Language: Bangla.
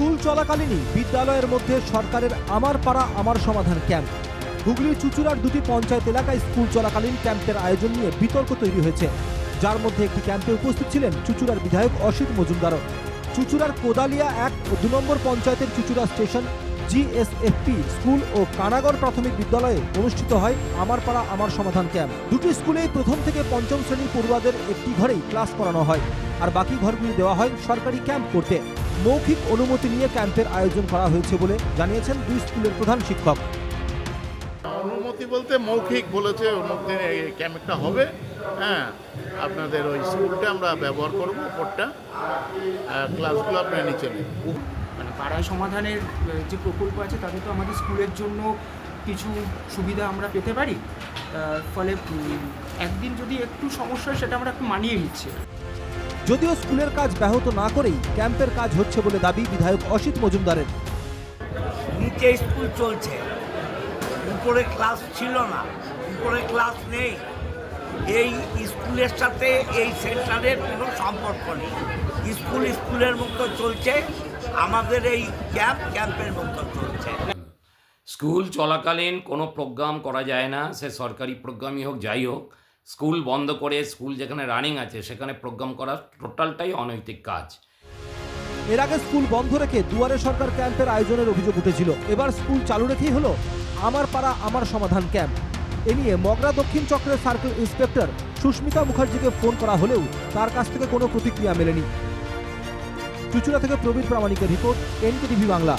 স্কুল চলাকালীনই বিদ্যালয়ের মধ্যে সরকারের আমার পাড়া, আমার সমাধান ক্যাম্প। হুগলির চুচুড়ার দুটি পঞ্চায়েত এলাকায় স্কুল চলাকালীন ক্যাম্পের আয়োজন নিয়ে বিতর্ক তৈরি হয়েছে। যার মধ্যে একটি ক্যাম্পে উপস্থিত ছিলেন চুচুড়ার বিধায়ক অসিত মজুমদারও। চুচুড়ার কোদালিয়া এক ও দু নম্বর পঞ্চায়েতের চুচুড়া স্টেশন জিএসএফপি স্কুল ও কানাগড় প্রাথমিক বিদ্যালয়ে অনুষ্ঠিত হয় আমার পাড়া, আমার সমাধান ক্যাম্প। দুটি স্কুলেই প্রথম থেকে পঞ্চম শ্রেণির পড়ুয়াদের একটি ঘরেই ক্লাস করানো হয়। আর বাকি ঘরগুলি দেওয়া হয় সরকারি ক্যাম্প করতে। মৌখিক অনুমতি নিয়ে ক্যাম্পের আয়োজন করা হয়েছে বলে জানিয়েছেন দুই স্কুলের প্রধান শিক্ষক। অনুমতি বলতে মৌখিক বলেছে এই ক্যাম্পটা হবে। হ্যাঁ আপনাদের ওই স্কুলটা আমরা ব্যবহার করব ওপরটা আর ক্লাসগুলো আপনার নিচে মানে পাড়ায় সমাধানের যে প্রকল্প আছে তাতে তো আমাদের স্কুলের জন্য কিছু সুবিধা আমরা পেতে পারি। ফলে একদিন যদি একটু সমস্যা হয় সেটা আমরা একটু মানিয়ে নিচ্ছি। যদিও স্কুলের কাজ ব্যাহত না করেই ক্যাম্পের কাজ হচ্ছে বলে দাবি বিধায়ক অসিত মজুমদারের। নিচে স্কুল চলছে। উপরে ক্লাস ছিল না। উপরে ক্লাস নেই। এই স্কুলের সাথে এই সেন্টারের কোনো সম্পর্ক নেই। স্কুল স্কুলের মতো চলছে। আমাদের এই ক্যাম্প ক্যাম্পের মতো চলছে। স্কুল চলাকালীন কোনো প্রোগ্রাম করা যায় না। সে সরকারি প্রোগ্রামই হোক যাই হোক। স্কুল বন্ধ করে স্কুল যেখানে রানিং আছে, সেখানে প্রোগ্রাম করা টোটালটাই অনৈতিক কাজ। এর আগে স্কুল বন্ধ রেখে দুয়ারে সরকার ক্যাম্পের আয়োজনের অভিযোগ উঠেছিল। এবার স্কুল চালু রেখেই হলো আমার পাড়া, আমার সমাধান ক্যাম্প। এ নিয়ে মগরা দক্ষিণ চক্রের সার্কেল ইন্সপেক্টর সুস্মিতা মুখার্জিকে ফোন করা হলেও তার কাছ থেকে কোনো প্রতিক্রিয়া মেলেনি। চুচুড়া থেকে প্রবীর প্রামাণিকের রিপোর্ট, এনকেটিভি বাংলা।